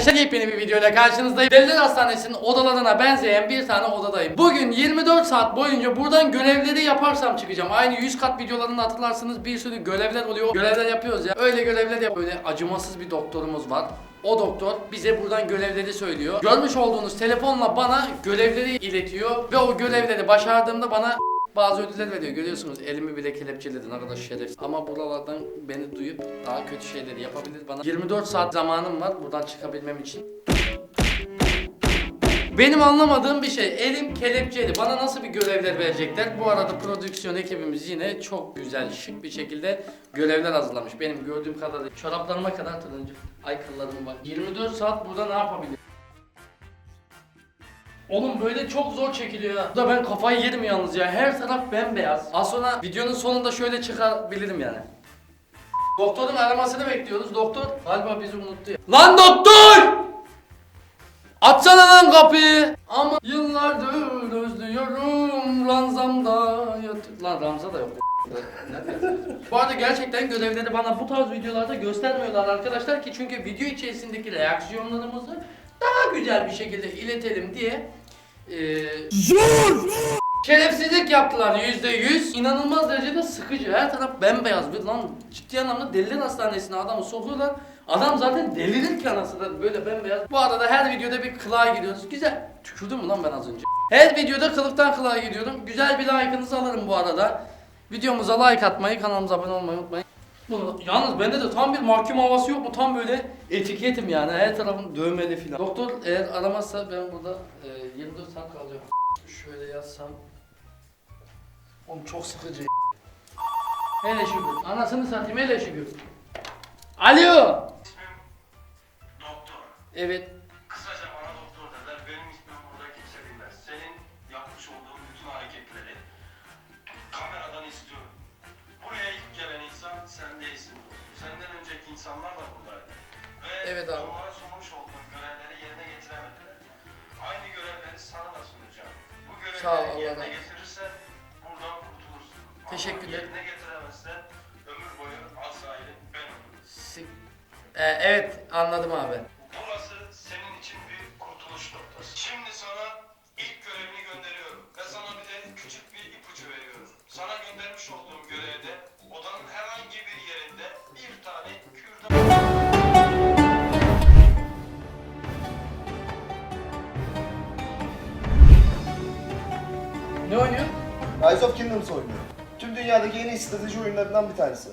arkadaşlar yepyeni bir videoyla karşınızdayım. Deliler Hastanesi'nin odalarına benzeyen bir tane odadayım. Bugün 24 saat boyunca buradan görevleri yaparsam çıkacağım. Aynı 100 kat videolarını hatırlarsınız bir sürü görevler oluyor. Görevler yapıyoruz ya. Öyle görevler yap. Böyle acımasız bir doktorumuz var. O doktor bize buradan görevleri söylüyor. Görmüş olduğunuz telefonla bana görevleri iletiyor ve o görevleri başardığımda bana bazı ödüller veriyor. Görüyorsunuz elimi bile kelepçeledi ne kadar şerefsiz. Ama buralardan beni duyup daha kötü şeyleri yapabilir bana. 24 saat zamanım var buradan çıkabilmem için. Benim anlamadığım bir şey elim kelepçeli. Bana nasıl bir görevler verecekler? Bu arada prodüksiyon ekibimiz yine çok güzel, şık bir şekilde görevler hazırlamış. Benim gördüğüm kadarıyla çoraplarıma kadar turuncu. Ay kıllarım bak. 24 saat burada ne yapabilirim? Oğlum böyle çok zor çekiliyor ya. Da ben kafayı yerim yalnız ya. Her taraf bembeyaz. Az sonra videonun sonunda şöyle çıkabilirim yani. Doktorun aramasını bekliyoruz. Doktor galiba bizi unuttu ya. Lan doktor! Açsana lan kapıyı. Ama yıllardır özlüyorum ranzamda yat... Lan ranza da yok. Bu arada gerçekten görevleri bana bu tarz videolarda göstermiyorlar arkadaşlar ki çünkü video içerisindeki reaksiyonlarımızı daha güzel bir şekilde iletelim diye eee Şerefsizlik yaptılar yüzde yüz. İnanılmaz derecede sıkıcı. Her taraf bembeyaz. Bir lan ciddi anlamda deliler hastanesine adamı sokuyorlar. Adam zaten delirir ki anasını böyle bembeyaz. Bu arada her videoda bir kılığa gidiyoruz. Güzel. Tükürdüm mü lan ben az önce? Her videoda kılıktan kılığa gidiyorum. Güzel bir like'ınızı alırım bu arada. Videomuza like atmayı, kanalımıza abone olmayı unutmayın. Bunu, yalnız bende de tam bir mahkum havası yok mu? Tam böyle etiketim yani. Her tarafım dövmeli filan. Doktor eğer aramazsa ben burada e, 24 saat kalacağım. Şöyle yazsam. Oğlum çok sıkıcı. Hele şükür. Anasını satayım hele şükür. Alo. Doktor. Evet. Evet abi. onlara sunmuş olduğun görevleri yerine getiremediler. Aynı görevleri sana da sunacağım. Bu Sağ ol, görevleri Allah yerine razı olsun. getirirsen buradan kurtulursun. Ama Teşekkürler. yerine getiremezsen ömür boyu azrailin ben olurum. Sik- Ee, evet anladım abi. Rise of Kingdoms oynuyor. Tüm dünyadaki en iyi strateji oyunlarından bir tanesi.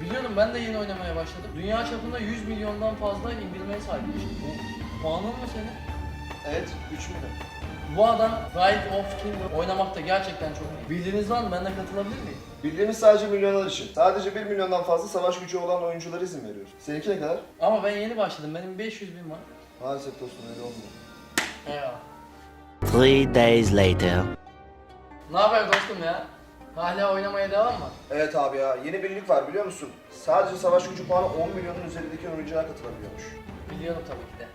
Biliyorum ben de yeni oynamaya başladım. Dünya çapında 100 milyondan fazla indirmeye sahipmiş. Bu puanın mı senin? Evet, 3 milyon. Bu adam Rise of Kingdom oynamakta gerçekten çok iyi. Bildiğiniz var mı? Ben de katılabilir miyim? Bildiğimiz sadece milyoner için. Sadece 1 milyondan fazla savaş gücü olan oyunculara izin veriyor. Seninki ne kadar? Ama ben yeni başladım. Benim 500 bin var. Maalesef dostum öyle olmuyor. Eyvallah. Three days later. Ne haber dostum ya? Hala oynamaya devam mı? Evet abi ya, yeni bir lig var biliyor musun? Sadece savaş gücü puanı 10 milyonun üzerindeki oyuncular katılabiliyormuş. Biliyorum tabii ki de.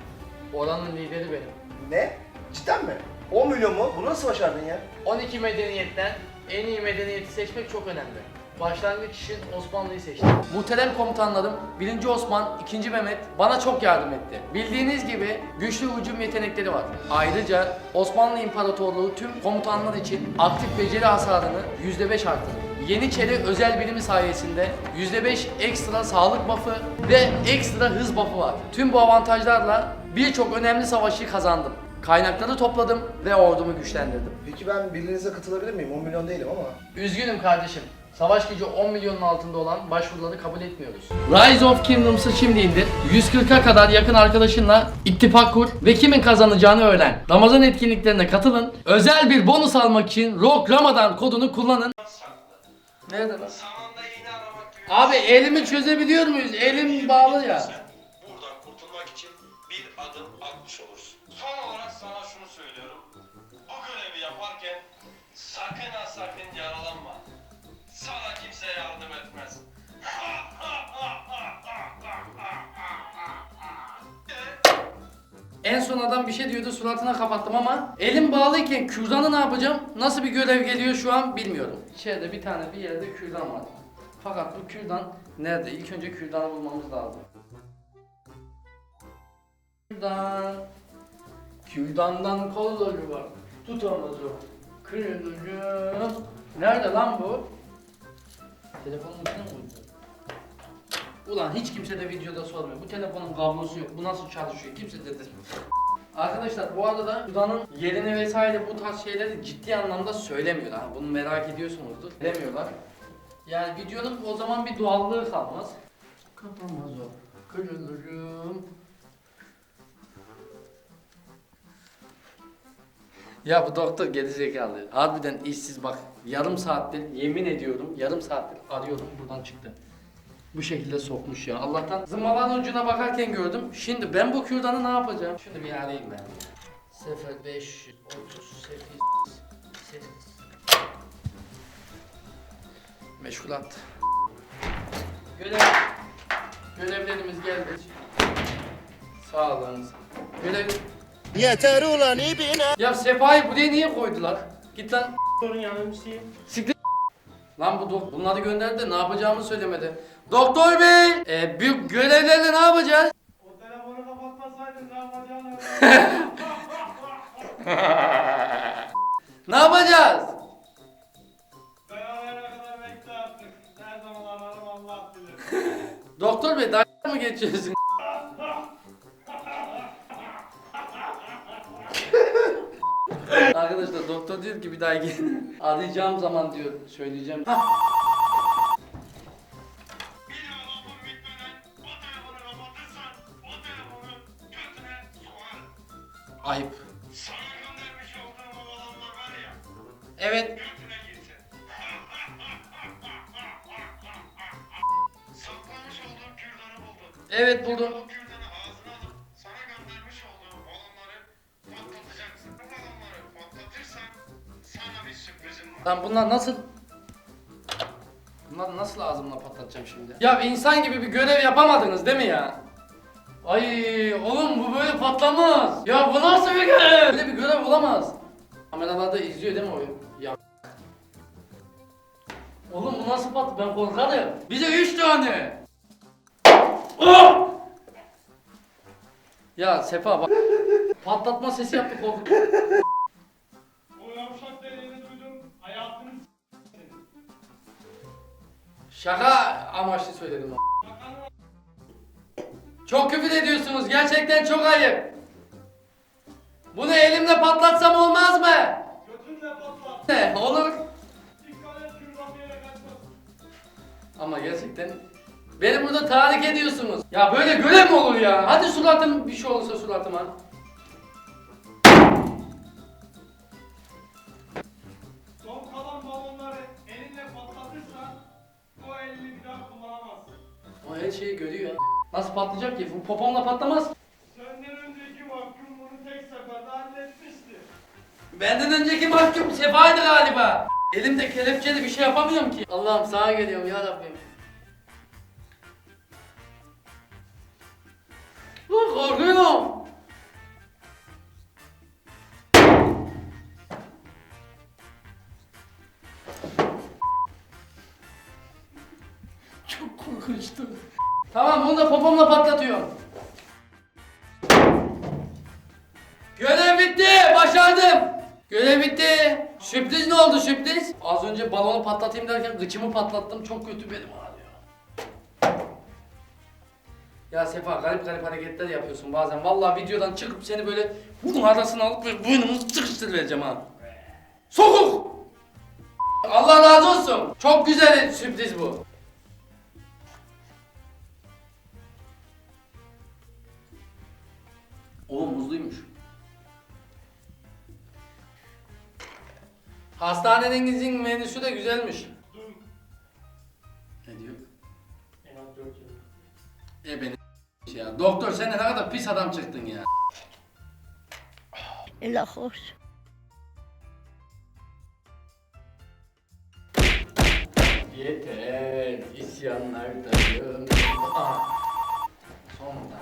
Oranın lideri benim. Ne? Cidden mi? 10 milyon mu? Bunu nasıl başardın ya? 12 medeniyetten en iyi medeniyeti seçmek çok önemli. Başlangıç için Osmanlı'yı seçtim. Muhterem komutanlarım 1. Osman, 2. Mehmet bana çok yardım etti. Bildiğiniz gibi güçlü hücum yetenekleri var. Ayrıca Osmanlı İmparatorluğu tüm komutanlar için aktif beceri hasarını %5 arttırdı. Yeniçeri özel birimi sayesinde %5 ekstra sağlık buff'ı ve ekstra hız buff'ı var. Tüm bu avantajlarla birçok önemli savaşı kazandım. Kaynakları topladım ve ordumu güçlendirdim. Peki ben birliğinize katılabilir miyim? 10 milyon değilim ama. Üzgünüm kardeşim. Savaş gücü 10 milyonun altında olan başvuruları kabul etmiyoruz. Rise of Kingdoms'ı şimdi indir. 140'a kadar yakın arkadaşınla ittifak kur ve kimin kazanacağını öğren. Ramazan etkinliklerine katılın. Özel bir bonus almak için Rock Ramadan kodunu kullanın. Nerede lan? Abi elimi çözebiliyor muyuz? Elim bağlı ya. Buradan kurtulmak için bir adım atmış olursun. Son olarak sana şunu söylüyorum. Bu görevi yaparken sakın ha sakın yaralanma. Sana kimse yardım etmez. En son adam bir şey diyordu suratına kapattım ama elim bağlıyken kürdanı ne yapacağım? Nasıl bir görev geliyor şu an bilmiyorum. İçeride bir tane bir yerde kürdan var. Fakat bu kürdan nerede? İlk önce kürdanı bulmamız lazım. Kürdan. Kürdandan kolları var. Tutamaz o. Kırılır. Nerede lan bu? Telefonun içine mi koydun? Ulan hiç kimse de videoda sormuyor. Bu telefonun kablosu yok. Bu nasıl çalışıyor? Kimse de Arkadaşlar bu arada Kürdan'ın yerini vesaire bu tarz şeyleri ciddi anlamda söylemiyor. Ha, bunu merak ediyorsunuzdur. Demiyorlar. Yani videonun o zaman bir doğallığı kalmaz. Kapanmaz o. Kırılırım. Ya bu doktor gerizekalı. Harbiden işsiz bak. Yarım saattir yemin ediyorum yarım saattir arıyorum buradan çıktı. Bu şekilde sokmuş ya. Allah'tan zımbaların ucuna bakarken gördüm. Şimdi ben bu kürdanı ne yapacağım? Şunu bir arayayım ben. 0538 8 Meşgulat. Görev. Görevlerimiz geldi. Sağ olun. Görev. Yeter ulan ibine. Ya Sefa'yı buraya niye koydular? Git lan. Sorun yardımcısıyım. Siktir. Lan bu dok- bunları gönderdi de ne yapacağımı söylemedi. Doktor bey! E, bir görevlerle ne yapacağız? O telefonu kapatmasaydın ne yapacağını Ne yapacağız? Berabere kadar bekle artık. Her zaman ararım Allah bilir. Doktor bey dalga mı geçiyorsun? Doktor diyor ki bir daha gel. Arayacağım zaman diyor söyleyeceğim. Bir yağlamur bitmeden o Lan bunlar nasıl... Bunları nasıl ağzımla patlatacağım şimdi? Ya insan gibi bir görev yapamadınız değil mi ya? Ay oğlum bu böyle patlamaz. Ya bu nasıl bir görev? Böyle bir görev olamaz. Kameralarda izliyor değil mi oyun? Ya. Oğlum bu nasıl pat? Ben korkarım. Bize üç tane. Oh! Ya Sefa bak. Patlatma sesi yaptı korkut. Şaka amaçlı söyledim. Çok küfür ediyorsunuz. Gerçekten çok ayıp. Bunu elimle patlatsam olmaz mı? Götünle patlat. Ne? Olur. Dikkat et kürdan bir yere kaçmasın. Ama gerçekten beni burada tahrik ediyorsunuz. Ya böyle görev mi olur ya? Hadi suratım bir şey olursa suratıma. Şeyi görüyor. Nasıl patlayacak ki? Bu popomla patlamaz. Senden önceki mahkum bunu tek seferde halletmişti. Benden önceki mahkum Sefa'ydı galiba. Elimde kelepçeli bir şey yapamıyorum ki. Allah'ım sağa geliyorum ya Rabbim. Korkuyorum. Görev bitti. Sürpriz ne oldu sürpriz? Az önce balonu patlatayım derken gıçımı patlattım. Çok kötü benim ağrıyor. Ya Sefa garip garip hareketler yapıyorsun bazen. Vallahi videodan çıkıp seni böyle bunun arasına alıp böyle boynumu sıkıştıracağım ha. Sokuk! Allah razı olsun. Çok güzel sürpriz bu. Oğlum muzluymuş. Hastanenizin menüsü de güzelmiş. Ne diyor? En az 4 yıl. E beni ya. Doktor sen ne kadar pis adam çıktın ya. La hoş. Yeter isyanlardayım. Ah. Sonunda.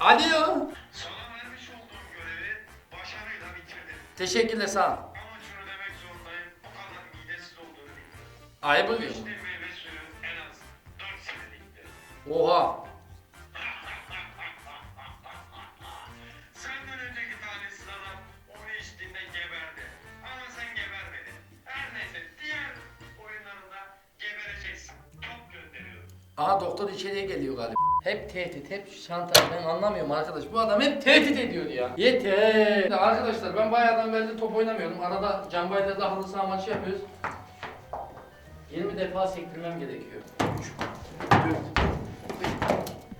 Alo. Sana Teşekkürler sağ ol. Ama şunu demek zorundayım. O kadar midesiz olduğunu. Ayıp oluyor mu? Meyve suyu en az 4 senelikti. Oha. Senden önceki talihsiz adam onu içtiğinde geberdi. Ama sen gebermedin. Her neyse diğer oyunlarında gebereceksin. Top gönderiyorum. Aha doktor içeriye geliyor galiba. Hep tehdit, hep şantaj. Ben anlamıyorum arkadaş. Bu adam hep tehdit ediyor ya. Yeter. Arkadaşlar ben bayağıdan beri top oynamıyorum. Arada Canbaylar'da halı saha maçı yapıyoruz. 20 defa sektirmem gerekiyor. 3,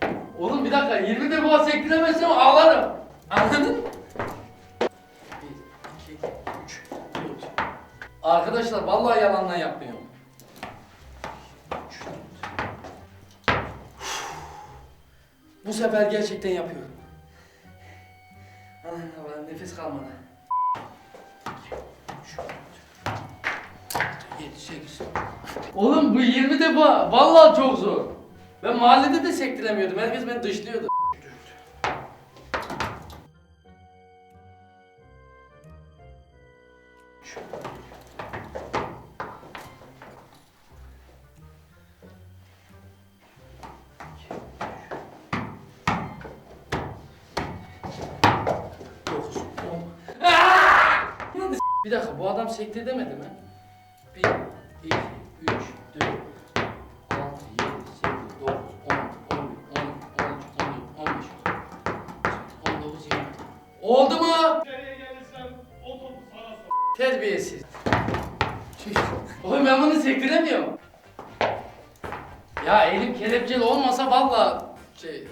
4, Oğlum bir dakika 20 defa sektiremezsem ağlarım. Anladın? 1, 2, 3, 4. Arkadaşlar vallahi yalandan yapmıyorum. Bu sefer gerçekten yapıyorum. Aman Allah'ım nefes kalmadı. 7, 8. Oğlum bu 20 defa vallahi çok zor. Ben mahallede de sektiremiyordum. Herkes beni dışlıyordu. Bir dakika bu adam sekte demedi mi? 1, 2, 3, 4, 6, 7, 8, 9, 10, 11, 12, 13, 14, 15, 19, 20. Oldu mu? İçeriye gelirsem o topu sana sok. Terbiyesiz. Oğlum ben bunu sektiremiyorum. Ya elim kelepçeli olmasa valla şey...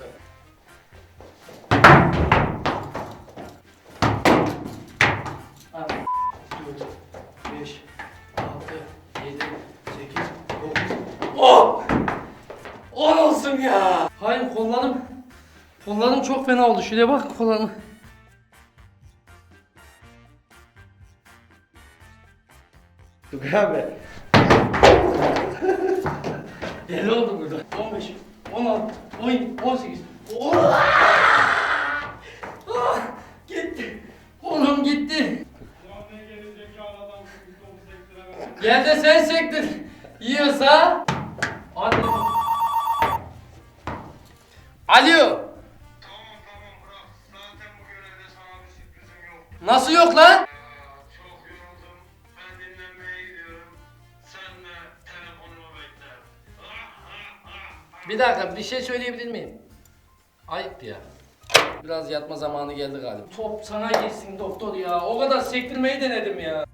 On olsun ya! Hayır kollarım... Kollarım çok fena oldu. Şuraya bak kollarım. Tugay abi. Deli oldum burada. 15, 16, 17, 18. Oh! Ah! Gitti. Oğlum gitti. Gel de sen sektir. Yiyorsa. Ah, ah, ah. Bir dakika bir şey söyleyebilir miyim? Ayıp ya. Biraz yatma zamanı geldi galiba. Top sana geçsin doktor ya. O kadar sektirmeyi denedim ya.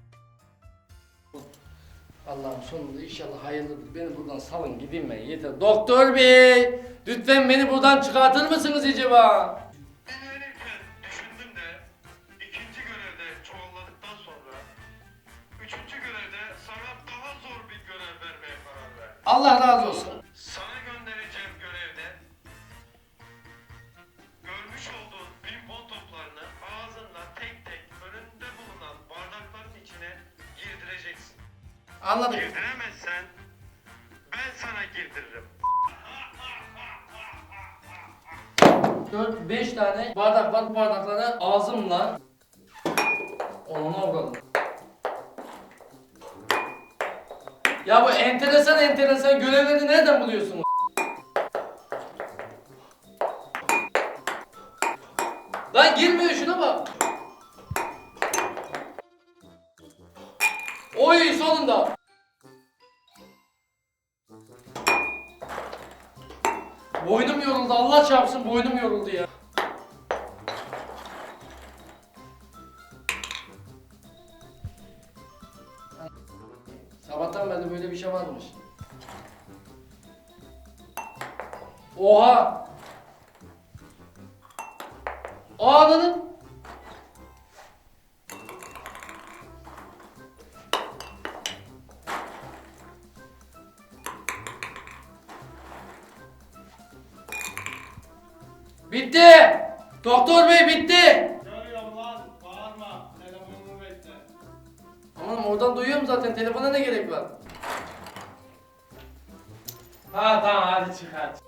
Allah'ım sonunda inşallah hayırlıdır. Beni buradan salın gideyim ben yeter. Doktor bey! Lütfen beni buradan çıkartır mısınız acaba? Dinlenirken düşündüm Allah razı olsun. Sana göndereceğim görevde görmüş olduğun pimpon toplarını ağzınla tek tek önünde bulunan bardakların içine girdireceksin. Anladım. Girdiremezsen ben sana girdiririm. 4-5 tane bardak var bu bardakları ağzımla onuna vuralım. Ya bu enteresan enteresan görevleri nereden buluyorsunuz? Lan girmiyor şuna bak. Oy sonunda. Boynum yoruldu Allah çarpsın boynum yoruldu ya. Oha! Ananın! Bitti! Doktor bey bitti! Görüyorum lan bağırma. Telefonumu bekle. Aman oradan duyuyorum zaten telefona ne gerek var? Ha tamam hadi çık hadi.